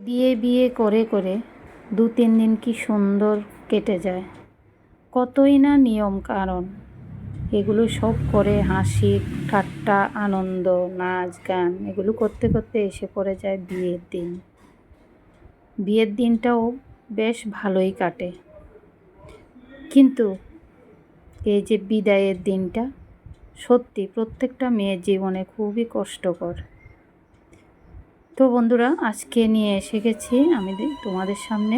বিয়ে বিয়ে করে করে দু তিন দিন কি সুন্দর কেটে যায়। কতই না নিয়ম কারণ। এগুলো সব করে হাসি, ঠাট্টা, আনন্দ, নাচ, গান, এগুলো করতে করতে এসে পড়ে যায় বিয়ের দিন। বিয়ের দিনটাও বেশ ভালোই কাটে। কিন্তু এই যে বিদায়ের দিনটা, সত্যি প্রত্যেকটা মেয়ের জীবনে খুবই কষ্টকর। তো বন্ধুরা, আজকে নিয়ে এসে গেছি আমি তোমাদের সামনে।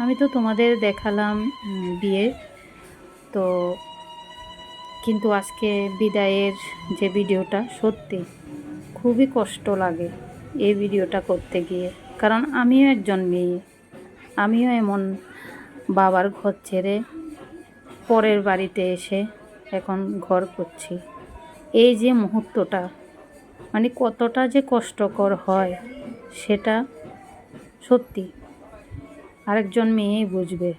আমি তো তোমাদের দেখালাম বিয়ে। তো কিন্তু আজকে বিদায়ের যে ভিডিওটা, সত্যি খুবই কষ্ট লাগে এই ভিডিওটা করতে গিয়ে। কারণ আমিও একজন মেয়ে। আমিও এমন বাবার ঘর ছেড়ে পরের বাড়িতে এসে এখন ঘর করছি। এই যে মুহূর্তটা মানে কতটা যে কষ্টকর হয়, সেটা সত্যি। আরেকজন মেয়েই বুঝবে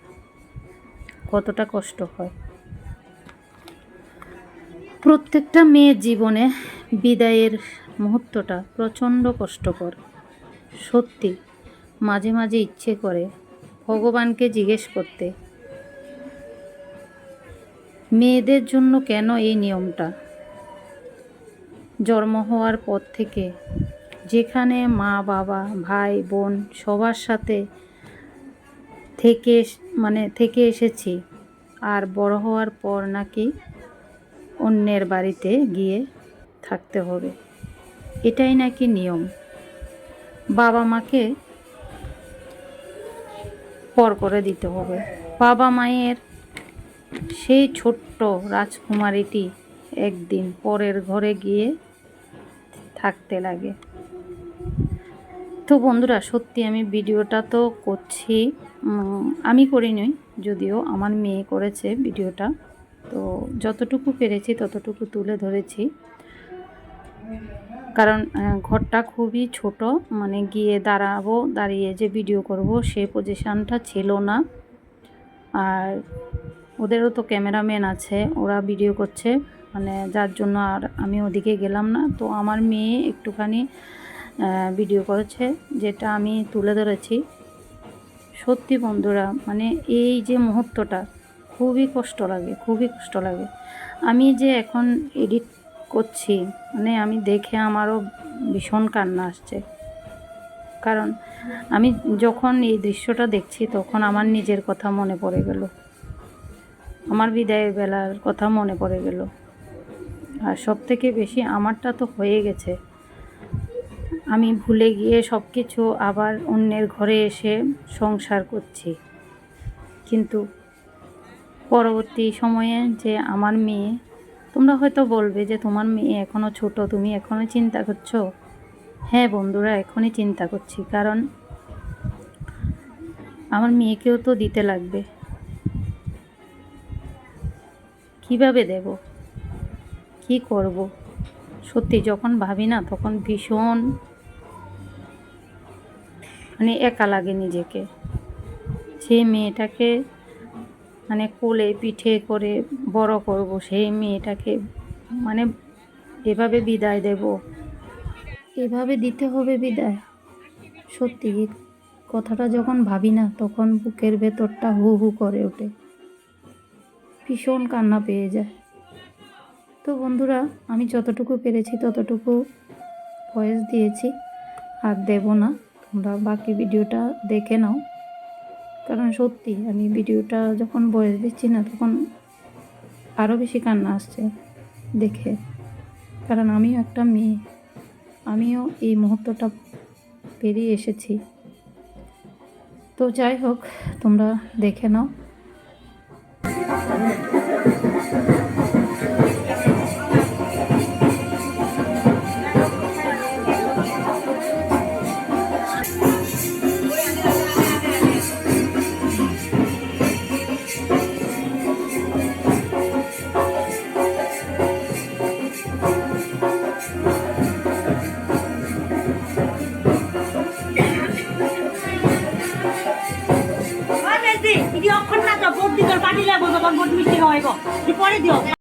কতটা কষ্ট হয়। প্রত্যেকটা মেয়ের জীবনে বিদায়ের মুহূর্তটা প্রচণ্ড কষ্টকর, সত্যি। মাঝে মাঝে ইচ্ছে করে ভগবানকে জিজ্ঞেস করতে, মেয়েদের জন্য কেন এই নিয়মটা? জন্ম হওয়ার পর থেকে যেখানে মা, বাবা, ভাই, বোন সবার সাথে থেকে মানে থেকে এসেছি। আর বড় হওয়ার পর নাকি অন্যের বাড়িতে গিয়ে থাকতে হবে। এটাই নাকি নিয়ম। বাবা মাকে পর করে দিতে হবে। বাবা মায়ের সেই ছোট্ট রাজকুমারীটি একদিন পরের ঘরে গিয়ে থাকতে লাগে। তো বন্ধুরা, সত্যি আমি ভিডিওটা তো করছি আমি করিনি, যদিও আমার মেয়ে করেছে ভিডিওটা। তো যতটুকু পেরেছি ততটুকু তুলে ধরেছি। কারণ ঘরটা খুবই ছোট মানে গিয়ে দাঁড়াবো, দাঁড়িয়ে যে ভিডিও করব, সে পজিশানটা ছিল না। আর ওদেরও তো ক্যামেরাম্যান আছে, ওরা ভিডিও করছে। মানে যার জন্য আর আমি ওদিকে গেলাম না। তো আমার মেয়ে একটুখানি ভিডিও করেছে, যেটা আমি তুলে ধরেছি। সত্যি বন্ধুরা মানে এই যে মুহূর্তটা খুবই কষ্ট লাগে, খুবই কষ্ট লাগে। আমি যে এখন এডিট করছি মানে আমি দেখে আমারও ভীষণ কান্না আসছে। কারণ আমি যখন এই দৃশ্যটা দেখছি, তখন আমার নিজের কথা মনে পড়ে গেল। আমার বিদায়ের বেলার কথা মনে পড়ে গেল। আর সব থেকে বেশি আমারটা তো হয়ে গেছে। আমি ভুলে গিয়ে সব কিছু আবার অন্যের ঘরে এসে সংসার করছি। কিন্তু পরবর্তী সময়ে যে আমার মেয়ে, তোমরা হয়তো বলবে যে তোমার মেয়ে এখনও ছোট, তুমি এখনও চিন্তা করছ? হ্যাঁ বন্ধুরা, এখনই চিন্তা করছি, কারণ আমার মেয়েকেও তো দিতে লাগবে। কীভাবে দেব? কি করব? সত্যি যখন ভাবি না, তখন ভীষণ মানে একা লাগে নিজেকে। সেই মেয়েটাকে মানে কোলে পিঠে করে বড় করব, সেই মেয়েটাকে মানে এভাবে বিদায় দেব। এভাবে দিতে হবে বিদায়? সত্যি কথাটা যখন ভাবি না, তখন বুকের ভেতরটা হু হু করে ওঠে। ভীষণ কান্না পেয়ে যায়। তো বন্ধুরা, আমি যতটুকু পেরেছি ততটুকু ভয়েস দিয়েছি, আর দেব না। তোমরা বাকি ভিডিওটা দেখে নাও। কারণ সত্যি, আমি ভিডিওটা যখন ভয়েস দিচ্ছি না, তখন আরও বেশি কান্না আসছে দেখে। কারণ আমিও একটা মেয়ে। আমিও এই মুহূর্তটা পেরিয়ে এসেছি। তো যাই হোক, তোমরা দেখে নাও। 太屌